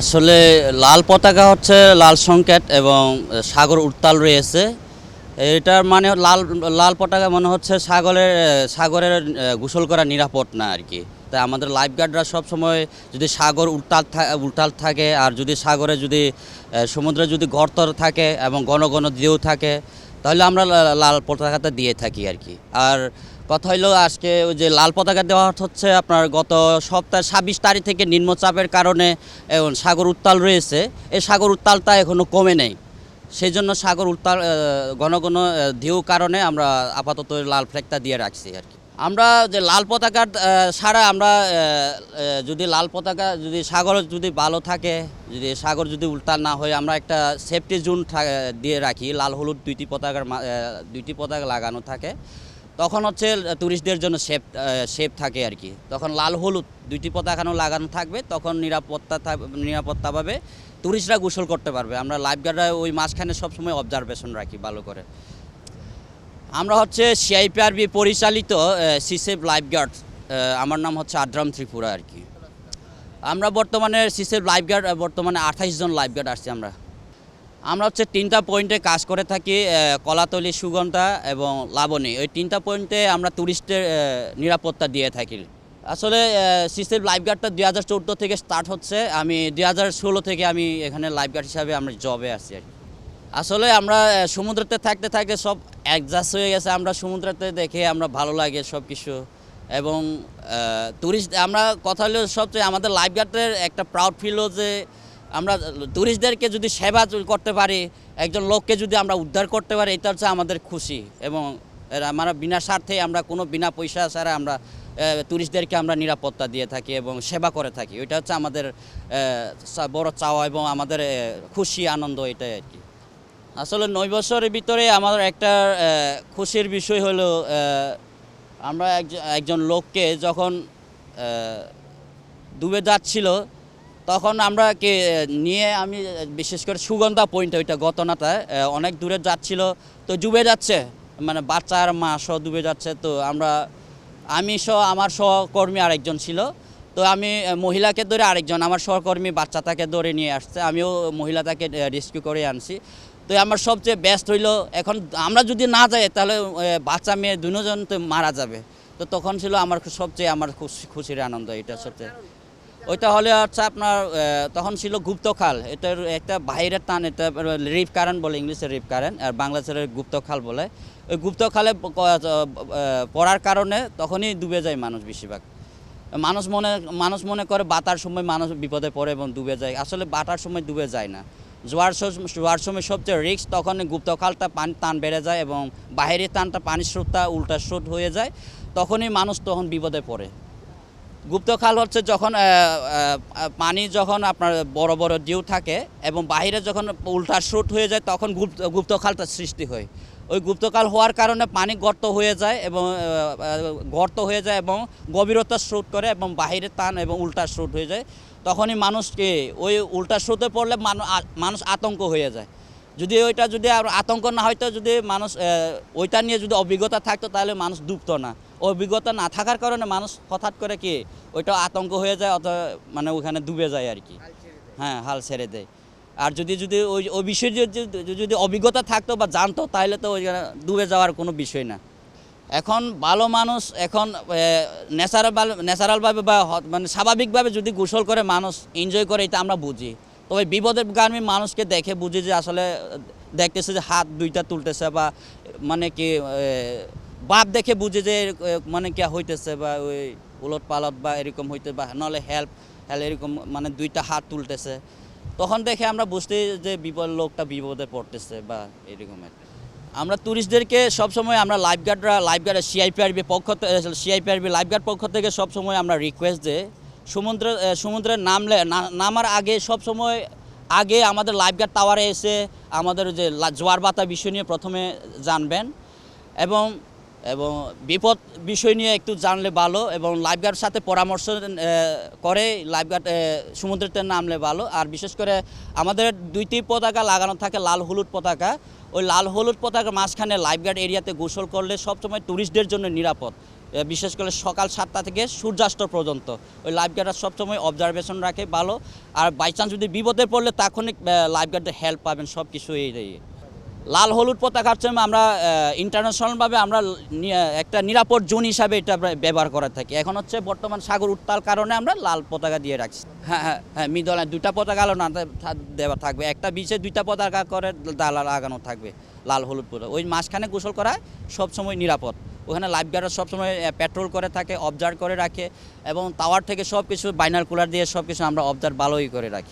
আসলে লাল পতাকা হচ্ছে লাল সংকেত এবং সাগর উত্তাল রয়েছে। এটার মানে লাল লাল পতাকা মনে হচ্ছে সাগরের সাগরের গোসল করা নিরাপদ না আর কি। তাই আমাদের লাইফ গার্ডরা সবসময় যদি সাগর উল্টাল উত্তাল থাকে আর যদি সাগরে যদি সমুদ্রে যদি গর্তর থাকে এবং ঘন ঘন ঢেউ থাকে, তাহলে আমরা লাল পতাকাটা দিয়ে থাকি আর কি। আর কথা হইল আজকে ওই যে লাল পতাকা দেওয়া হচ্ছে আপনার গত সপ্তাহ ছাব্বিশ তারিখ থেকে নিম্নচাপের কারণে এখন সাগর উত্তাল রয়েছে। এই সাগর উত্তালটা এখনও কমে নেই। সেই জন্য সাগর উত্তাল ঘন ঘন ঢেউ কারণে আমরা আপাতত লাল ফ্ল্যাগটা দিয়ে রাখছি আর কি। আমরা যে লাল পতাকার ছাড়া আমরা যদি লাল পতাকা, যদি সাগর যদি ভালো থাকে, যদি সাগর যদি উল্টাল না হয়, আমরা একটা সেফটি জোন দিয়ে রাখি। লাল হলুদ দুইটি পতাকার দুইটি পতাকা লাগানো থাকে। তখন হচ্ছে ট্যুরিস্টদের জন্য সেফ সেফ থাকে আর কি। তখন লাল হলুদ, দুইটি পতাকানো লাগানো থাকবে, তখন নিরাপত্তা থাক- নিরাপত্তাভাবে ট্যুরিস্টরা গোসল করতে পারবে। আমরা লাইফ গার্ডরা ওই মাঝখানে সবসময় অবজারভেশন রাখি ভালো করে। আমরা হচ্ছে সিআইপিআরবি পরিচালিত সিসেফ লাইফ গার্ড আমার নাম হচ্ছে আদ্রাম ত্রিপুরা আর কি। আমরা বর্তমানে সিসেফ লাইফ গার্ড বর্তমানে আঠাইশ জন লাইফ গার্ড আসছি আমরা। আমরা হচ্ছে তিনটা পয়েন্টে কাজ করে থাকি কলাতলি সুগন্ধা এবং লাবণী। ওই তিনটা পয়েন্টে আমরা ট্যুরিস্টের নিরাপত্তা দিয়ে থাকি। আসলে সিসেফ লাইফ গার্ডটা দুই হাজার চৌদ্দো থেকে স্টার্ট হচ্ছে। আমি দুই হাজার ষোলো থেকে আমি এখানে লাইফ গার্ড হিসাবে আমরা জবে আছি আর। আসলে আমরা সমুদ্রতে থাকতে থাকতে সব অ্যাডজাস্ট হয়ে গেছে। আমরা সমুদ্রতে দেখে আমরা ভালো লাগে সব কিছু এবং ট্যুরিস্ট আমরা কথা হলো সবচেয়ে আমাদের লাইফ গার্ডের একটা প্রাউড ফিল যে আমরা ট্যুরিস্টদেরকে যদি সেবা করতে পারি, একজন লোককে যদি আমরা উদ্ধার করতে পারি, এটা হচ্ছে আমাদের খুশি এবং আমরা বিনা স্বার্থে আমরা কোনো বিনা পয়সা ছাড়া আমরা ট্যুরিস্টদেরকে আমরা নিরাপত্তা দিয়ে থাকি এবং সেবা করে থাকি। ওইটা হচ্ছে আমাদের বড় চাওয়া এবং আমাদের খুশি আনন্দ এটাই আর কি। আসলে নয় বছরের ভিতরে আমাদের একটা খুশির বিষয় হলো আমরা একজন লোককে যখন ডুবে যাচ্ছিল তখন আমরা কে, নিয়ে আমি, বিশেষ করে সুগন্ধা পয়েন্ট ওইটা ঘটনাটা অনেক দূরে যাচ্ছিল। তো ডুবে যাচ্ছে মানে বাচ্চার মা সহ ডুবে যাচ্ছে। তো আমরা, আমি সহ, আমার সহকর্মী আরেকজন ছিল। তো আমি মহিলাকে ধরে আরেকজন, আমার সহকর্মী বাচ্চাটাকে ধরে নিয়ে আসছে। আমিও মহিলাটাকে রেস্কিউ করে আনছি। তো আমার সবচেয়ে বেস্ট হইল, এখন আমরা যদি না যাই, তাহলে বাচ্চা মেয়ে দুজন তো মারা যাবে। তো তখন ছিল আমার সবচেয়ে আমার খুশি, খুশির আনন্দ, এটা সবচেয়ে। ওইটা হলে হচ্ছে আপনার তখন ছিল গুপ্তখাল। এটার একটা বাইরের টান এটা রিপ কারেন্ট বলে ইংলিশে রিপ কারেন্ট আর বাংলাদেশের গুপ্তখাল বলে। ওই ক- আহ, পড়ার কারণে তখনই ডুবে যায় মানুষ বেশিরভাগ। মানুষ মনে মানুষ মনে করে বাতার সময় মানুষ বিপদে পড়ে এবং ডুবে যায়। আসলে বাটার সময় ডুবে যায় না। জোয়ার জোয়ার সময় সবচেয়ে রিক্স তখন গুপ্তখালটা পানি টান বেড়ে যায় এবং বাহিরের টানটা পানির স্রোতটা উল্টা স্রোত হয়ে যায়। তখনই মানুষ তখন বিপদে পড়ে। গুপ্তখাল হচ্ছে যখন পানি যখন আপনার বড় বড় ডিউ থাকে এবং বাহিরে যখন উল্টা স্রোত হয়ে যায়, তখন গুপ্ত গুপ্তখালটা সৃষ্টি হয়। ওই গুপ্তকাল হওয়ার কারণে পানি গর্ত হয়ে যায় এবং গর্ত হয়ে যায় এবং গভীরতা স্রোত করে এবং বাইরে টান এবং উল্টা স্রোত হয়ে যায়। তখনই মানুষকে ওই উল্টা স্রোতে পড়লে মানুষ আতঙ্ক হয়ে যায়। যদি ওইটা যদি আর আতঙ্ক না হয়তো যদি মানুষ ওইটা নিয়ে যদি অভিজ্ঞতা থাকতো তাহলে মানুষ ডুবতো না। অভিজ্ঞতা না থাকার কারণে মানুষ হঠাৎ করে কি ওইটা আতঙ্ক হয়ে যায় অথবা মানে ওখানে ডুবে যায় আর কি। হ্যাঁ হাল ছেড়ে দেয়। আর যদি যদি ওই ওই বিষয়ে যদি যদি অভিজ্ঞতা থাকতো বা জানতো তাহলে তো ওইখানে ডুবে যাওয়ার কোনো বিষয় না। এখন ভালো মানুষ এখন ন্যাচারাল ন্যাচারালভাবে বা মানে স্বাভাবিকভাবে যদি গোসল করে মানুষ এনজয় করে এটা আমরা বুঝি। তবে বিপদের গামী মানুষকে দেখে বুঝি যে আসলে দেখতেছে যে হাত দুইটা তুলতেছে বা মানে কি বাপ দেখে বুঝে যে মানে কি হইতেছে বা ওই উলট পালট বা এরকম হইতে বা নাহলে হেল্প হেল্প এরকম মানে দুইটা হাত তুলতেছে। তখন দেখে আমরা বুঝতে যে বিপদ, লোকটা বিপদে পড়তেছে বা এরকম আমরা ট্যুরিস্টদেরকে সবসময় আমরা লাইফ গার্ডরা লাইফ গার্ড সিআইপিআরবি পক্ষ সিআইপিআরবি লাইফ গার্ড পক্ষ থেকে সবসময় আমরা রিকোয়েস্ট যে সমুদ্র সমুদ্রে নামলে নামার আগে সবসময় আগে আমাদের লাইফ গার্ড টাওয়ারে এসে আমাদের যে জোয়ার বাতা বিষয় নিয়ে প্রথমে জানবেন এবং এবং বিপদ বিষয় নিয়ে একটু জানলে ভালো এবং লাইফগার্ড সাথে পরামর্শ করে লাইফগার্ড সমুদ্রতে নামলে ভালো। আর বিশেষ করে আমাদের দুইটি পতাকা লাগানো থাকে, লাল হলুদ পতাকা। ওই লাল হলুদ পতাকার মাঝখানে লাইফগার্ড এরিয়াতে গোসল করলে সবসময় ট্যুরিস্টদের জন্য নিরাপদ। বিশেষ করে সকাল সাতটা থেকে সূর্যাস্ত পর্যন্ত। ওই লাইফ গার্ডরা সবসময় অবজারভেশন রাখে, ভালো। আর বাই চান্স যদি বিপদে পড়লে তাৎক্ষণিক লাইফ গার্ডের হেল্প পাবেন সব কিছু এই। লাল হলুদ পতাকা হচ্ছে আমরা ইন্টারন্যাশনালভাবে আমরা একটা নিরাপদ জোন হিসাবে এটা ব্যবহার করে থাকি। এখন হচ্ছে বর্তমান সাগর উত্তাল কারণে আমরা লাল পতাকা দিয়ে রাখছি। হ্যাঁ হ্যাঁ হ্যাঁ মিদলে দুইটা পতাকা না দেওয়া থাকবে। একটা বিচে দুইটা পতাকা করে দালা লাগানো থাকবে, লাল হলুদ পতাকা। ওই মাঝখানে গোসল করা সবসময় নিরাপদ। ওখানে লাইফ গার্ডরা সবসময় পেট্রোল করে থাকে অবজার্ভ করে রাখে এবং টাওয়ার থেকে সব কিছু বাইনার কুলার দিয়ে সব কিছু আমরা অবজার্ভ ভালোই করে রাখি।